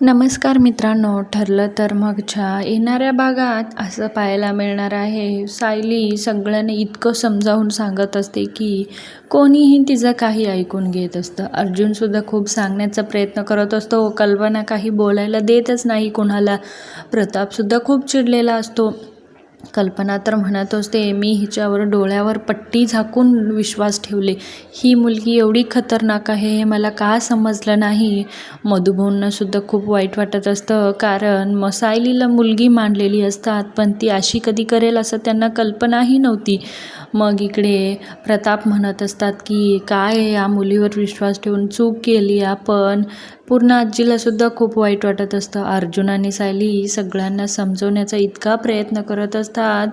नमस्कार मित्रांनो ठरलं तर मगच्या येणाऱ्या भागात असं पाहायला मिळणार आहे. सायली सगळ्यांनी इतकं समजावून सांगत असते की कोणीही तिचं काही ऐकून घेत असतं. अर्जुनसुद्धा खूप सांगण्याचा प्रयत्न करत असतो. कल्पना काही बोलायला देतच नाही कोणाला. प्रतापसुद्धा खूप चिडलेला असतो. कल्पना तर म्हणत असते मी हिच्यावर डोळ्यावर पट्टी झाकून विश्वास ठेवले. ही मुलगी एवढी खतरनाक आहे हे मला का समजलं नाही? मधुभाऊंनासुद्धा खूप वाईट वाटत असतं कारण मसायलीला मुलगी मांडलेली असतात पण ती अशी कधी करेल असं त्यांना कल्पनाही नव्हती. मग इकडे प्रताप म्हणत असतात की काय या मुलीवर विश्वास ठेवून चूक केली आपण? पूर्ण आजीलासुद्धा खूप वाईट वाटत असतं. अर्जुन आणि सायली सगळ्यांना समजवण्याचा इतका प्रयत्न करत असतात.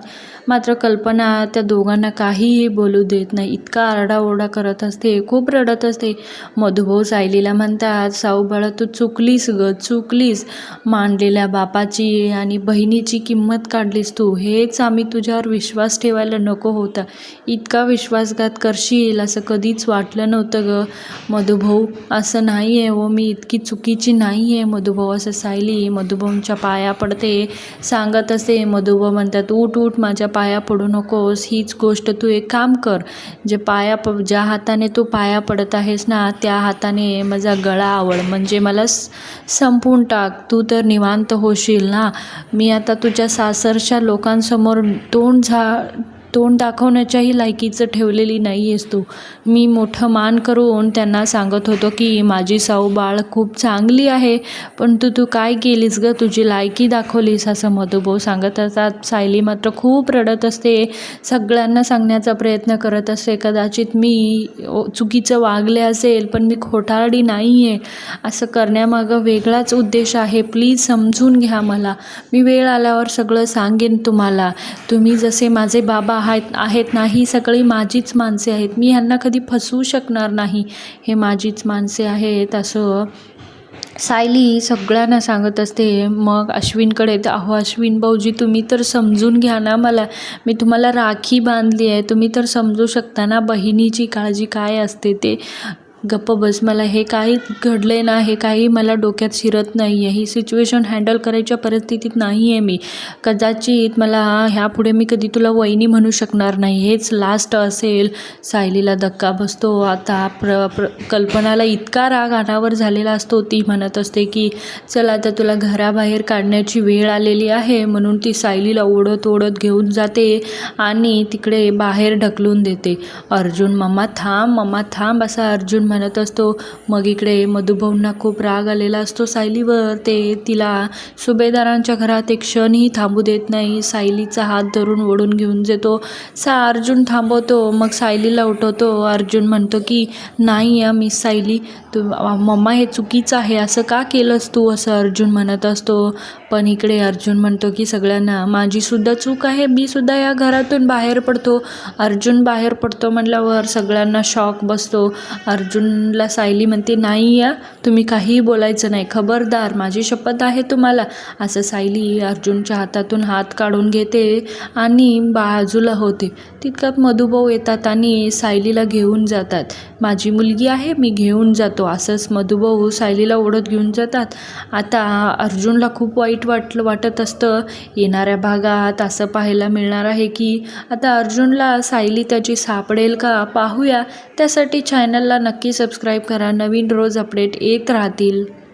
मात्र कल्पना त्या दोघांना काहीही बोलू देत नाही. इतका आरडाओरडा करत असते. खूप रडत असते. मधुभाऊ सायलीला म्हणतात साऊ बाळा तू चुकलीस ग चुकलीस. मांडलेल्या बापाची आणि बहिणीची किंमत काढलीस तू. हेच आम्ही तुझ्यावर विश्वास ठेवायला नको होता. इतका विश्वासघात करशील असं कधीच वाटलं नव्हतं ग. मधुभाऊ असं नाही आहे हो मी इतकी चुकीची नाही आहे मधुभाऊ असं सायली मधुभाऊंच्या पाया पडते. सांगत असे मधुभाऊ म्हणतात उठ उठ माझ्या पाया पडू नकोस. हीच गोष्ट तू एक काम कर. जे पाया प ज्या हाताने तू पाया पडत आहेस ना त्या हाताने माझा गळा आवड. म्हणजे मला संपवून टाक. तू तर निवांत होशील ना. मी आता तुझ्या सासरच्या लोकांसमोर तोंड झा तोंड दाखवण्याच्याही लायकीचं ठेवलेली नाही आहेस तू. मी मोठं मान करून त्यांना सांगत होतो की माझी साऊ बाळ खूप चांगली आहे पण तू तू काय केलीस गं? तुझी लायकी दाखवलीस असं मधुभाऊ सांगत असतात सायली मात्र खूप रडत असते. सगळ्यांना सांगण्याचा प्रयत्न करत असते. कदाचित मी चुकीचं वागले असेल पण मी खोटारडी नाही आहे असं करण्यामागं वेगळाच उद्देश आहे. प्लीज समजून घ्या मला. मी वेळ आल्यावर सगळं सांगेन तुम्हाला. तुम्ही जसे माझे बाबा आहेत आहेत ना ही सगळी माझीच माणसे आहेत. मी ह्यांना कधी फसवू शकणार नाही. हे माझीच माणसे आहेत असं सायली सगळ्यांना सांगत असते. मग अश्विनकडे तर अहो अश्विन भाऊजी तुम्ही तर समजून घ्या ना मला. मी तुम्हाला राखी बांधली आहे. तुम्ही तर समजू शकता ना बहिणीची काळजी काय असते ते. गप्प बस मला हे काही घडले ना हे काही मला डोक्यात शिरत नाही आहे ही सिच्युएशन हँडल करायच्या परिस्थितीत नाही आहे मी. कदाचित मला ह्यापुढे मी कधी तुला वहिनी म्हणू शकणार नाही. हेच लास्ट असेल. सायलीला धक्का बसतो. आता प्र प्र कल्पनाला इतका राग अनावर झालेला असतो. ती म्हणत असते की चल आता तुला घराबाहेर काढण्याची वेळ आलेली आहे. म्हणून ती सायलीला ओढत ओढत घेऊन जाते आणि तिकडे बाहेर ढकलून देते. अर्जुन मम्मा थांब मम्मा थांब असा अर्जुन म्हणत असतो मग इकडे मधुभाऊंना खूप राग आलेला असतो सायलीवर. ते तिला सुभेदारांच्या घरात एक क्षणही थांबू देत नाही. सायलीचा हात धरून ओढून घेऊन जातो. सा अर्जुन थांबवतो. मग सायलीला उठवतो. अर्जुन म्हणतो की नाही या मिस सायली तू मम्मा हे चुकीचं आहे. असं का केलंस तू? असं अर्जुन म्हणत असतो. पण इकडे अर्जुन म्हणतो की सगळ्यांना माझीसुद्धा चूक आहे. मी सुद्धा या घरातून बाहेर पडतो. अर्जुन बाहेर पडतो म्हटल्यावर सगळ्यांना शॉक बसतो. अर्जुन अर्जुनला सायली म्हणते नाही या तुम्ही काहीही बोलायचं नाही. खबरदार माझी शपथ आहे तुम्हाला. असं सायली अर्जुनच्या हातातून हात काढून घेते आणि बाजूला होते. तितक्यात मधुभाऊ येतात आणि सायलीला घेऊन जातात. माझी मुलगी आहे मी घेऊन जातो. असंच मधुभाऊ सायलीला ओढत घेऊन जातात. आता अर्जुनला खूप वाईट वाटलं वाटत असतं येणाऱ्या भागात असं पाहायला मिळणार आहे की आता अर्जुनला सायली त्याची सापडेल का? पाहूया. त्यासाठी चॅनलला नक्की सबस्क्राईब करा. नवीन रोज अपडेट येत राहतील.